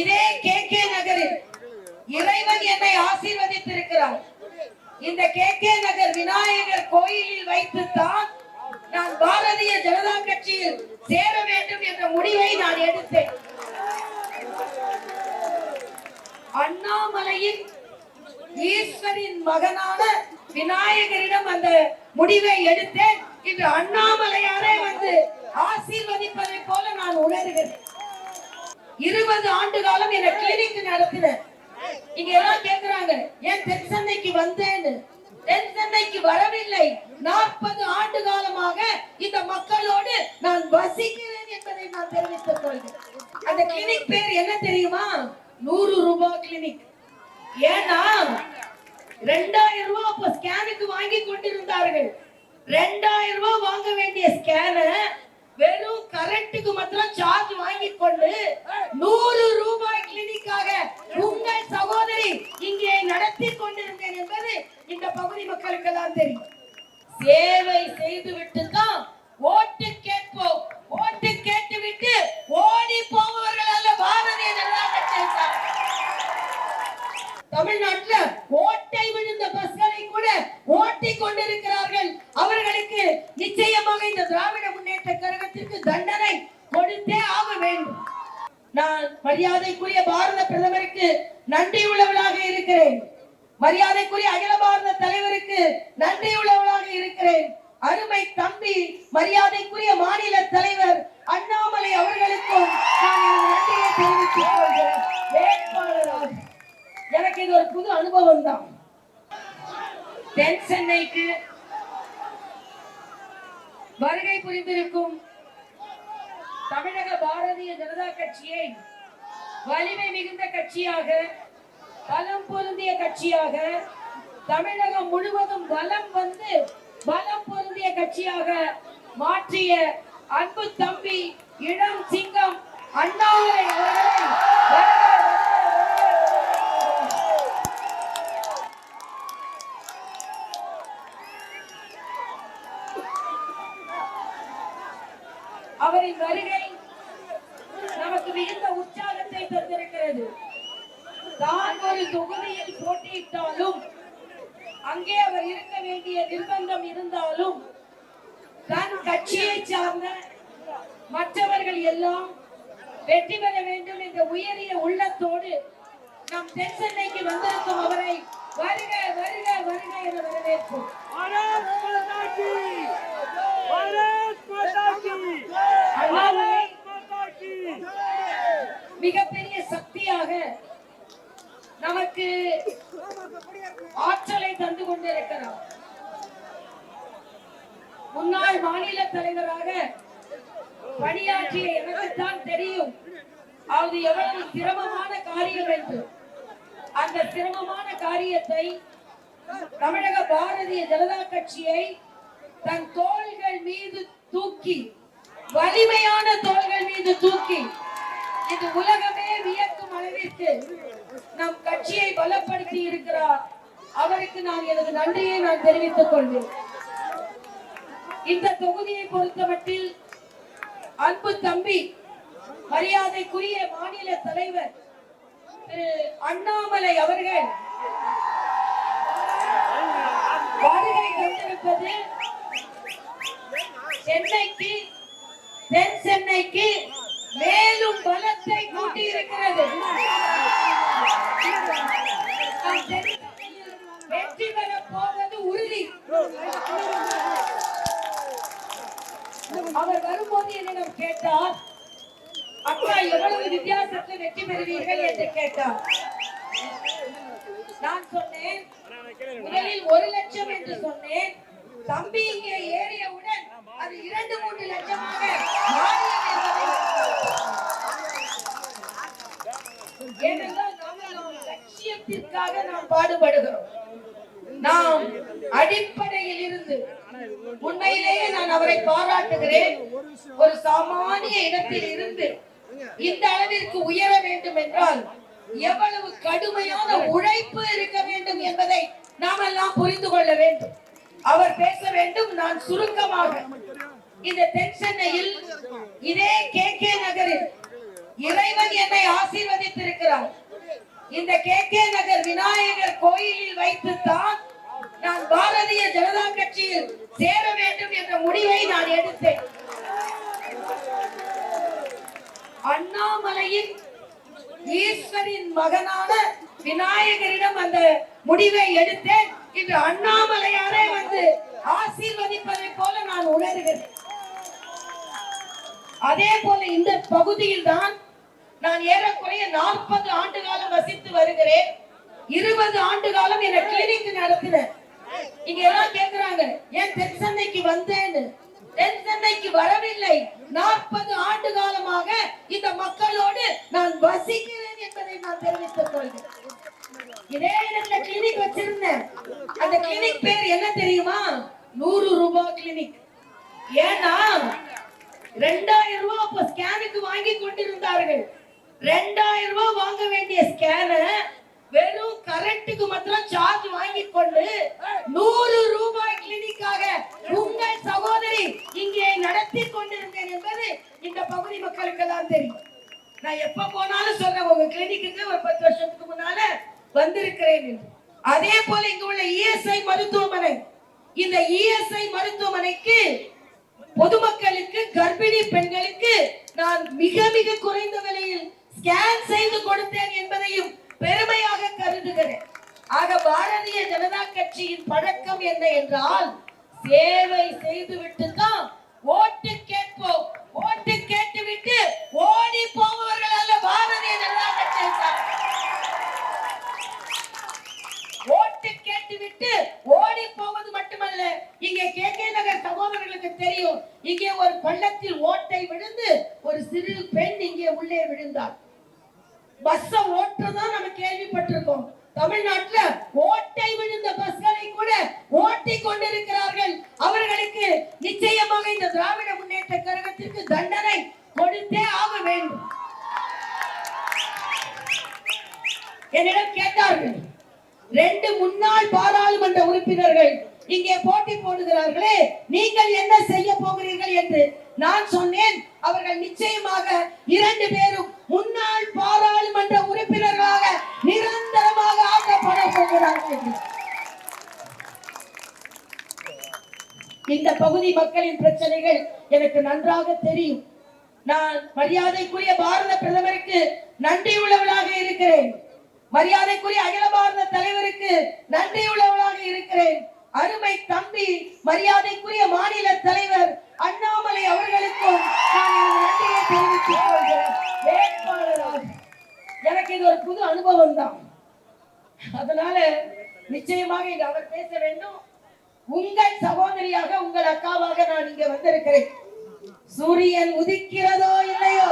இதே K K நகரில் இறைவன் என்னை ஆசீர்வதித்திருக்கிறார். இந்த கே கே நகர் விநாயகர் கோயிலில் வைத்துத்தான் நான் பாரதிய ஜனதா கட்சியில் சேர வேண்டும் என்ற முடிவை நான் எடுத்தேன். அண்ணாமலையின் ஈஸ்வரின் மகனான விநாயகரிடம் அந்த முடிவை எடுத்தேன். இன்று அண்ணாமலையாரே வந்து ஆசீர்வதிப்பதை போல நான் உணர்கிறேன். இருபது ஆண்டு காலம் என்ன கிளினிக் நடத்தினேன் இங்க எல்லாம் கேக்குறாங்க ஏன் தென் சென்னைக்கு வந்தேன்னு? தென் சென்னைக்கு வரவில்லை. நாற்பது ஆண்டு காலமாக இந்த மக்களோடு நான் வசிக்கிறேன் என்பதை நான் தெரிவித்துக் கொள்கிறேன். அந்த கிளினிக் பேர் என்ன தெரியுமா? நூறு ரூபாய் கிளினிக் ஏன்னா ரெண்டாயிரம் ரூபாய் அப்ப ஸ்கேனுக்கு வாங்கி கொண்டிருந்தார்கள். ரெண்டாயிரம் ரூபாய் வாங்க வேண்டிய ஸ்கேனை வெறும் கரண்ட்டுக்கு மாத்திரம் சார்ஜ் வாங்கி கொண்டு நூறு ரூபாய் கிளினிக்காக உங்கள் சகோதரி இங்கே நடத்தி கொண்டிருந்தேன் என்பது இந்த பகுதி மக்களுக்கு எல்லாம் தெரியும். சேவை செய்து விட்டு தான் ஓட்டு கேட்போம். ஓட்டு கேட்டு விட்டு ஓடி போபவர்கள் அல்ல பாரதிய ஜனதா கட்சியினர் தமிழ்நாட்டுல ஓட்டை விழுந்த பஸ்களை கூட ஓட்டி கொண்டிருக்கிறார்கள். அவர்களுக்கு நிச்சயமாக இந்த திராவிட முன்னேற்ற கழகத்திற்கு தண்டனை கொடுத்தே ஆக வேண்டும் நான் மரியாதைக்குரிய பாரத பிரதமருக்கு நன்றி உள்ளவளாக இருக்கிறேன். மரியாதைக்குரிய அகில பாரத தலைவருக்கு நன்றி உள்ளவளாக இருக்கிறேன். அருமை தம்பி மரியாதைக்குரிய மாநில தலைவர் அண்ணாமலை அவர்களுக்கும் நான் எனது நன்றியை தெரிவித்துக் கொள்கிறேன். வேட்பாளராக. எனக்கு இது ஒரு புது அனுபவம் தான். தென் சென்னைக்கு வருகை புரிந்திருக்கும் தமிழக பாரதிய ஜனதா கட்சியை வலிமை மிகுந்த கட்சியாக பலம் பொருந்திய கட்சியாக தமிழகம் முழுவதும் பலம் வந்து பலம் பொருந்திய கட்சியாக மாற்றிய அன்பு தம்பி இளம் சிங்கம் அண்ணாமலை அவர்களை அவரின் வருகை நமக்கு மிகுந்த உற்சாகத்தை வாய்ப்பை தந்திருக்கிறது. தான் ஒரு தொகுதியில் போட்டியிட்டாலும் அங்கே அவர் இருக்க வேண்டிய நிர்பந்தம் இருந்தாலும் தன் கட்சியை சார்ந்த மற்றவர்கள் எல்லாம் வெற்றி பெற வேண்டும் என்ற உயரிய உள்ளத்தோடு நம் தென் சென்னைக்கு வந்திருக்கும் அவரை வருக வருக வருக என வரவேற்போம். மிகப்பெரிய சக்தியாக நமக்கு ஆற்றலை தந்து கொண்டிருக்கிறார். முன்னாள் மாநில தலைவராக பணியாற்றிய எனக்குத்தான் தெரியும். அது எவ்வளவு சிரமமான காரியம் என்று. அந்த சிரமமான காரியத்தை தமிழக பாரதிய ஜனதா கட்சியை தன் தோள்கள் மீது தூக்கி வலிமையான தோள்கள் மீது தூக்கி இது உலகமே வியக்கும் அளவிற்கு நம் கட்சியை பலப்படுத்தி இருக்கிறார். அவருக்கு நான் எனது நன்றியை நான் தெரிவித்துக் கொள்வேன். இந்த தொகுதியை பொறுத்தமட்டில் அன்பு தம்பி மரியாதைக்குரிய மாநில தலைவர் திரு அண்ணாமலை அவர்கள் வருகை தந்திருப்பது சென்னைக்கு தென் சென்னைக்கு மேலும் பலத்தை கூட்டி இருக்கிறது வெற்றி பெற போவது உறுதி. அவர் வரும்போது என்னிடம் கேட்டார் அக்கா எவ்வளவு வித்தியாசத்தில் வெற்றி பெறுவீர்கள்? என்று கேட்டார். நான் சொன்னேன் முதலில் ஒரு லட்சம் என்று சொன்னேன். தம்பி இங்கே ஏறியவுடன் அது இரண்டு மூன்று லட்சமாக லட்சியத்திற்காக நாம் பாடுபடுகிறோம். நாம் அடிப்படையில் இருந்து உண்மையிலேயே நான் அவரை பாராட்டுகிறேன். ஒரு சாமானிய இடத்தில் இருந்து இந்த அளவிற்கு உயர வேண்டும் என்றால் எவ்வளவு கடுமையான உழைப்பு இருக்க வேண்டும் என்பதை நாம் எல்லாம் புரிந்து கொள்ள வேண்டும். அவர் பேச வேண்டும் நான் சுருக்கமாக. இந்த தென் சென்னையில் இதே கே கே நகரில் இறைவன் என்னை ஆசீர்வதித்திருக்கிறார். இந்த கே கே நகர் விநாயகர் கோயிலில் வைத்துத்தான் நான் பாரதிய ஜனதா கட்சியில் சேர வேண்டும் என்ற முடிவை நான் எடுத்தேன். அண்ணாமலையின் ஈஸ்வரின் மகனான விநாயகரிடம் அந்த முடிவை எடுத்தேன். இன்று அண்ணாமலையாரே வந்து ஆசீர்வதிப்பதை போல நான் உணர்கிறேன். அதே போல இந்த பகுதியில் தான் நான் ஏறக்குறைய நாற்பது ஆண்டு காலம் வசித்து வருகிறேன். இருபது ஆண்டு காலம் என கிளினிக் நடத்தினேன் இங்க எல்லாம் கேக்குறாங்க ஏன் தென் சென்னைக்கு வந்தேன்னு? தென் சென்னைக்கு வரவில்லை. நாற்பது ஆண்டு காலமாக இந்த மக்களோடு நான் வசிக்கிறேன் என்பதை நான் தெரிவித்துக் கொள்கிறேன். இதே இடத்துல கிளினிக் வச்சிருந்தேன். அந்த கிளினிக் பேர் என்ன தெரியுமா? நூறு ரூபாய் கிளினிக் ஏன்னா ரெண்டாயிரம் ரூபாய் அப்ப ஸ்கேனுக்கு வாங்கி கொண்டிருந்தார்கள். ரெண்டாயிரம் ரூபாய் வாங்க வேண்டிய ஸ்கேன வெறும் கரண்ட்டுக்கு மாத்திரம் சார்ஜ் வாங்கி கொண்டு நூறு ரூபாய் கிளினிக்காக உங்கள் சகோதரி இங்கே நடத்தி கொண்டிருந்தேன் என்பது இந்த பகுதி மக்களுக்கு தான் தெரியும். நான் எப்ப போனாலும் சொல்றேன் உங்க கிளினிக்கு ஒரு பத்து வருஷத்துக்கு முன்னால வந்திருக்கிறேன் அதே போல இங்க உள்ள இஎஸ்ஐ மருத்துவமனை. இந்த இஎஸ்ஐ மருத்துவமனைக்கு பொதுமக்களுக்கு கர்ப்பிணி பெண்களுக்கு நான் மிக மிக குறைந்த விலையில் ஸ்கேன் செய்து கொடுத்தேன் என்பதையும் பெருமையாக கருதுகிறேன். ஆக பாரதிய ஜனதா கட்சியின் பழக்கம் என்ன என்றால் சேவை செய்துவிட்டு தான் ஓட்டு கேட்போம் ஓட்டு கேட்டுவிட்டு ஓடி போபவர்கள் அல்ல பாரதிய ஜனதா கட்சியினர் ஓட்டு கேட்டுவிட்டு ஓடி போவது மட்டுமல்ல இங்கே கே கே நகர் சகோதரர்களுக்கு தெரியும் இங்கே ஒரு பள்ளத்தில் ஓட்டை விழுந்து ஒரு சிறு பெண் இங்கே உள்ளே விழுந்தார் பஸ்ஸ ஓட்டுறதான் நம்ம கேள்விப்பட்டிருக்கோம். தமிழ்நாட்டுல ஓட்டை விழுந்த பஸ்களை கூட ஓட்டி கொண்டிருக்கிறார்கள். அவர்களுக்கு நிச்சயமாக இந்த திராவிட முன்னேற்ற கழகத்திற்கு தண்டனை கொடுத்தே ஆக வேண்டும். என்னிடம் கேட்டார்கள் ரெண்டு முன்னாள் பாராளுமன்ற உறுப்பினர்கள் இங்கே போட்டி போடுகிறார்களே நீங்கள் என்ன செய்ய போகிறீர்கள் என்று நான் சொன்னேன். அவர்கள் நிச்சயமாக இரண்டு பேரும் முன்னாள் பாராளுமன்ற உறுப்பினர்களாக நிரந்தரமாக ஆக்கப்பட போகிறார்கள் இந்த பகுதி மக்களின் பிரச்சனைகள் எனக்கு நன்றாக தெரியும். நான் மரியாதைக்குரிய பாரத பிரதமருக்கு நன்றி உள்ளவளாக இருக்கிறேன். மரியாதைக்குரிய அகில பாரத தலைவருக்கு நன்றி உள்ளவளாக இருக்கிறேன். அருமை தம்பி மரியாதைக்குரிய மாநில தலைவர் அண்ணாமலை அவர்களுக்கும் நன்றியை தெரிவித்துக் கொள்கிறேன். வேட்பாளராக. எனக்கு இது ஒரு புது அனுபவம் தான் அதனால நிச்சயமாக இங்க அவர் பேச வேண்டும். உங்கள் சகோதரியாக உங்கள் அக்காவாக நான் இங்க வந்திருக்கிறேன். சூரியன் உதிக்கிறதோ இல்லையோ?